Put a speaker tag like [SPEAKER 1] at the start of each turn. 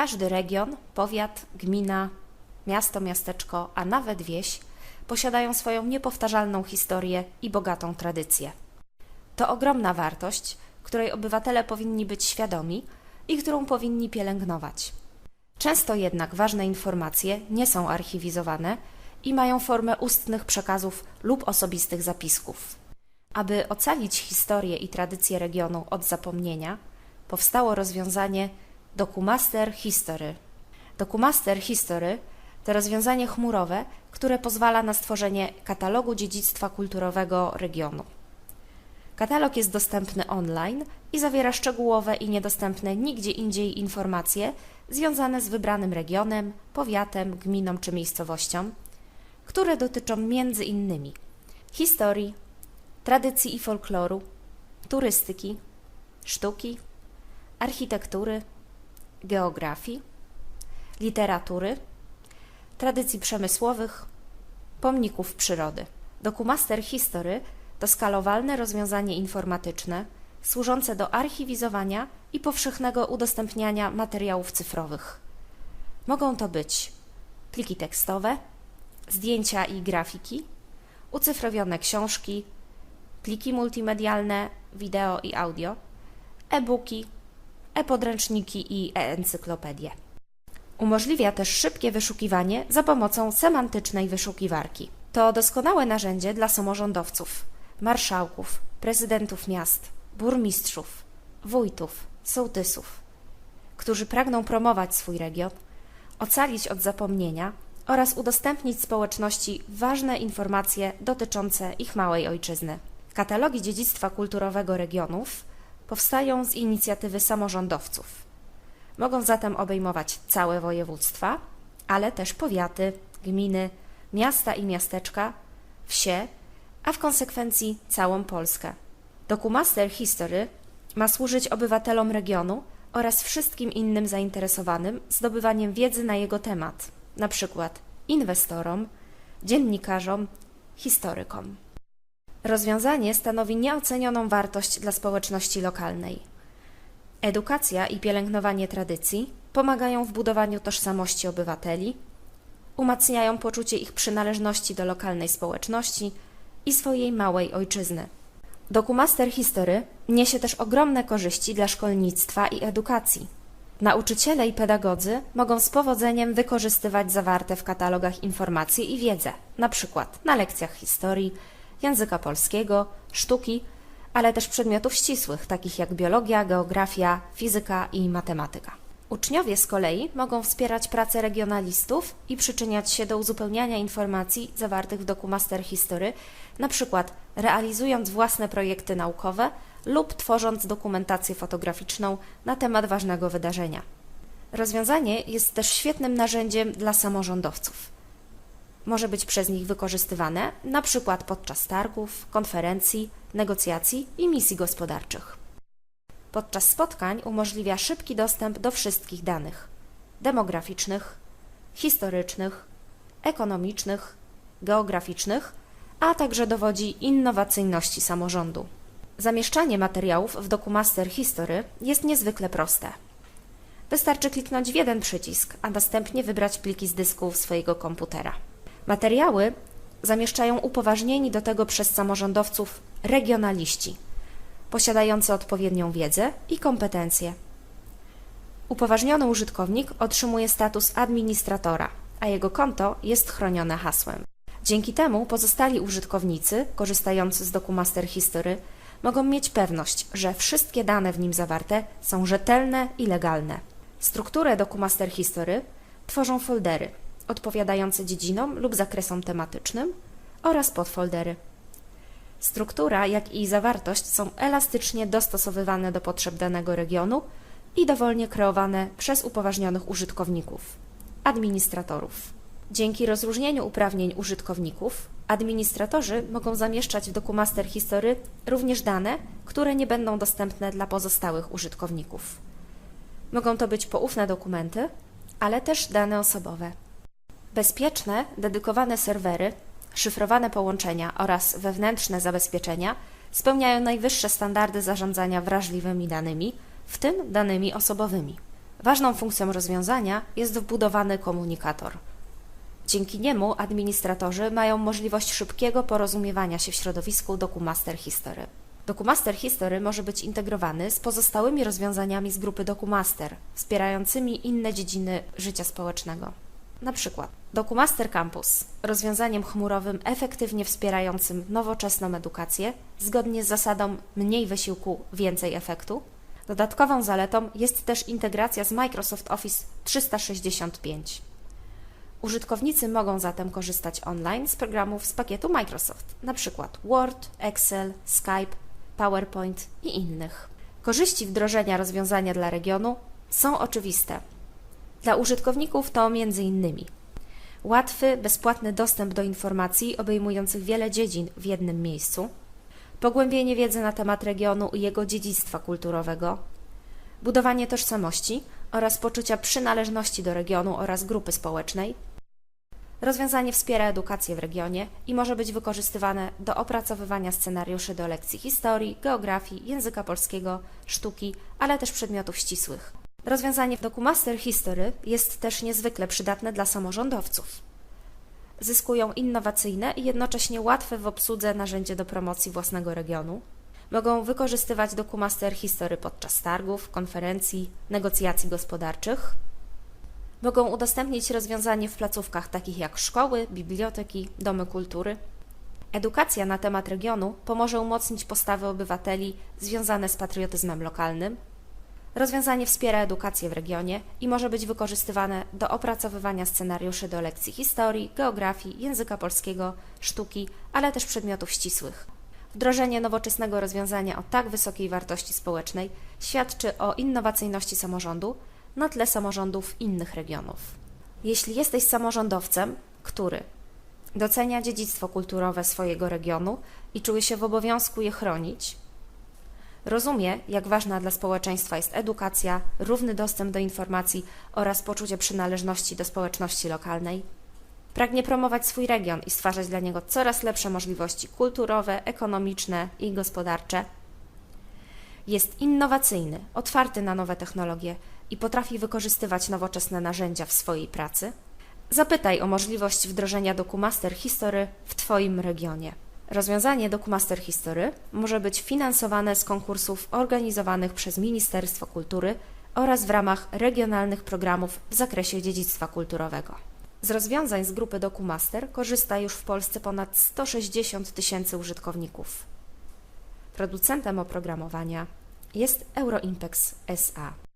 [SPEAKER 1] Każdy region, powiat, gmina, miasto, miasteczko, a nawet wieś posiadają swoją niepowtarzalną historię i bogatą tradycję. To ogromna wartość, której obywatele powinni być świadomi i którą powinni pielęgnować. Często jednak ważne informacje nie są archiwizowane i mają formę ustnych przekazów lub osobistych zapisków. Aby ocalić historię i tradycje regionu od zapomnienia, powstało rozwiązanie Documaster History. Documaster History to rozwiązanie chmurowe, które pozwala na stworzenie katalogu dziedzictwa kulturowego regionu. Katalog jest dostępny online i zawiera szczegółowe i niedostępne nigdzie indziej informacje związane z wybranym regionem, powiatem, gminą czy miejscowością, które dotyczą innymi historii, tradycji i folkloru, turystyki, sztuki, architektury, geografii, literatury, tradycji przemysłowych, pomników przyrody. Dokumaster History to skalowalne rozwiązanie informatyczne służące do archiwizowania i powszechnego udostępniania materiałów cyfrowych. Mogą to być pliki tekstowe, zdjęcia i grafiki, ucyfrowione książki, pliki multimedialne, wideo i audio, e-booki, e-podręczniki i e-encyklopedie. Umożliwia też szybkie wyszukiwanie za pomocą semantycznej wyszukiwarki. To doskonałe narzędzie dla samorządowców, marszałków, prezydentów miast, burmistrzów, wójtów, sołtysów, którzy pragną promować swój region, ocalić od zapomnienia oraz udostępnić społeczności ważne informacje dotyczące ich małej ojczyzny. Katalogi dziedzictwa kulturowego regionów powstają z inicjatywy samorządowców. Mogą zatem obejmować całe województwa, ale też powiaty, gminy, miasta i miasteczka, wsie, a w konsekwencji całą Polskę. Dokumaster History ma służyć obywatelom regionu oraz wszystkim innym zainteresowanym zdobywaniem wiedzy na jego temat, na przykład inwestorom, dziennikarzom, historykom. Rozwiązanie stanowi nieocenioną wartość dla społeczności lokalnej. Edukacja i pielęgnowanie tradycji pomagają w budowaniu tożsamości obywateli, umacniają poczucie ich przynależności do lokalnej społeczności i swojej małej ojczyzny. Dokumaster History niesie też ogromne korzyści dla szkolnictwa i edukacji. Nauczyciele i pedagodzy mogą z powodzeniem wykorzystywać zawarte w katalogach informacje i wiedzę, na przykład na lekcjach historii, języka polskiego, sztuki, ale też przedmiotów ścisłych, takich jak biologia, geografia, fizyka i matematyka. Uczniowie z kolei mogą wspierać pracę regionalistów i przyczyniać się do uzupełniania informacji zawartych w Dokumaster History, na przykład realizując własne projekty naukowe lub tworząc dokumentację fotograficzną na temat ważnego wydarzenia. Rozwiązanie jest też świetnym narzędziem dla samorządowców. Może być przez nich wykorzystywane przykład podczas targów, konferencji, negocjacji i misji gospodarczych. Podczas spotkań umożliwia szybki dostęp do wszystkich danych demograficznych, historycznych, ekonomicznych, geograficznych, a także dowodzi innowacyjności samorządu. Zamieszczanie materiałów w Dokumaster History jest niezwykle proste. Wystarczy kliknąć w jeden przycisk, a następnie wybrać pliki z dysku swojego komputera. Materiały zamieszczają upoważnieni do tego przez samorządowców regionaliści, posiadający odpowiednią wiedzę i kompetencje. Upoważniony użytkownik otrzymuje status administratora, a jego konto jest chronione hasłem. Dzięki temu pozostali użytkownicy, korzystający z Dokumaster History, mogą mieć pewność, że wszystkie dane w nim zawarte są rzetelne i legalne. Strukturę Dokumaster History tworzą foldery odpowiadające dziedzinom lub zakresom tematycznym oraz podfoldery. Struktura, jak i zawartość są elastycznie dostosowywane do potrzeb danego regionu i dowolnie kreowane przez upoważnionych użytkowników, administratorów. Dzięki rozróżnieniu uprawnień użytkowników, administratorzy mogą zamieszczać w Dokumaster History również dane, które nie będą dostępne dla pozostałych użytkowników. Mogą to być poufne dokumenty, ale też dane osobowe. Bezpieczne, dedykowane serwery, szyfrowane połączenia oraz wewnętrzne zabezpieczenia spełniają najwyższe standardy zarządzania wrażliwymi danymi, w tym danymi osobowymi. Ważną funkcją rozwiązania jest wbudowany komunikator. Dzięki niemu administratorzy mają możliwość szybkiego porozumiewania się w środowisku DocuMaster History. DocuMaster History może być integrowany z pozostałymi rozwiązaniami z grupy DocuMaster, wspierającymi inne dziedziny życia społecznego. Na przykład DocuMaster Campus, rozwiązaniem chmurowym efektywnie wspierającym nowoczesną edukację, zgodnie z zasadą mniej wysiłku, więcej efektu. Dodatkową zaletą jest też integracja z Microsoft Office 365. Użytkownicy mogą zatem korzystać online z programów z pakietu Microsoft, np. Word, Excel, Skype, PowerPoint i innych. Korzyści wdrożenia rozwiązania dla regionu są oczywiste. Dla użytkowników to m.in. łatwy, bezpłatny dostęp do informacji obejmujących wiele dziedzin w jednym miejscu, pogłębienie wiedzy na temat regionu i jego dziedzictwa kulturowego, budowanie tożsamości oraz poczucia przynależności do regionu oraz grupy społecznej. Rozwiązanie wspiera edukację w regionie i może być wykorzystywane do opracowywania scenariuszy do lekcji historii, geografii, języka polskiego, sztuki, ale też przedmiotów ścisłych. Rozwiązanie w DocuMaster History jest też niezwykle przydatne dla samorządowców. Zyskują innowacyjne i jednocześnie łatwe w obsłudze narzędzie do promocji własnego regionu. Mogą wykorzystywać DocuMaster History podczas targów, konferencji, negocjacji gospodarczych. Mogą udostępnić rozwiązanie w placówkach takich jak szkoły, biblioteki, domy kultury. Edukacja na temat regionu pomoże umocnić postawy obywateli związane z patriotyzmem lokalnym. Rozwiązanie wspiera edukację w regionie i może być wykorzystywane do opracowywania scenariuszy do lekcji historii, geografii, języka polskiego, sztuki, ale też przedmiotów ścisłych. Wdrożenie nowoczesnego rozwiązania o tak wysokiej wartości społecznej świadczy o innowacyjności samorządu na tle samorządów innych regionów. Jeśli jesteś samorządowcem, który docenia dziedzictwo kulturowe swojego regionu i czuje się w obowiązku je chronić, rozumie, jak ważna dla społeczeństwa jest edukacja, równy dostęp do informacji oraz poczucie przynależności do społeczności lokalnej, pragnie promować swój region i stwarzać dla niego coraz lepsze możliwości kulturowe, ekonomiczne i gospodarcze, jest innowacyjny, otwarty na nowe technologie i potrafi wykorzystywać nowoczesne narzędzia w swojej pracy, zapytaj o możliwość wdrożenia DocuMaster History w Twoim regionie. Rozwiązanie DocuMaster History może być finansowane z konkursów organizowanych przez Ministerstwo Kultury oraz w ramach regionalnych programów w zakresie dziedzictwa kulturowego. Z rozwiązań z grupy DocuMaster korzysta już w Polsce ponad 160 tysięcy użytkowników. Producentem oprogramowania jest Euroimpex SA.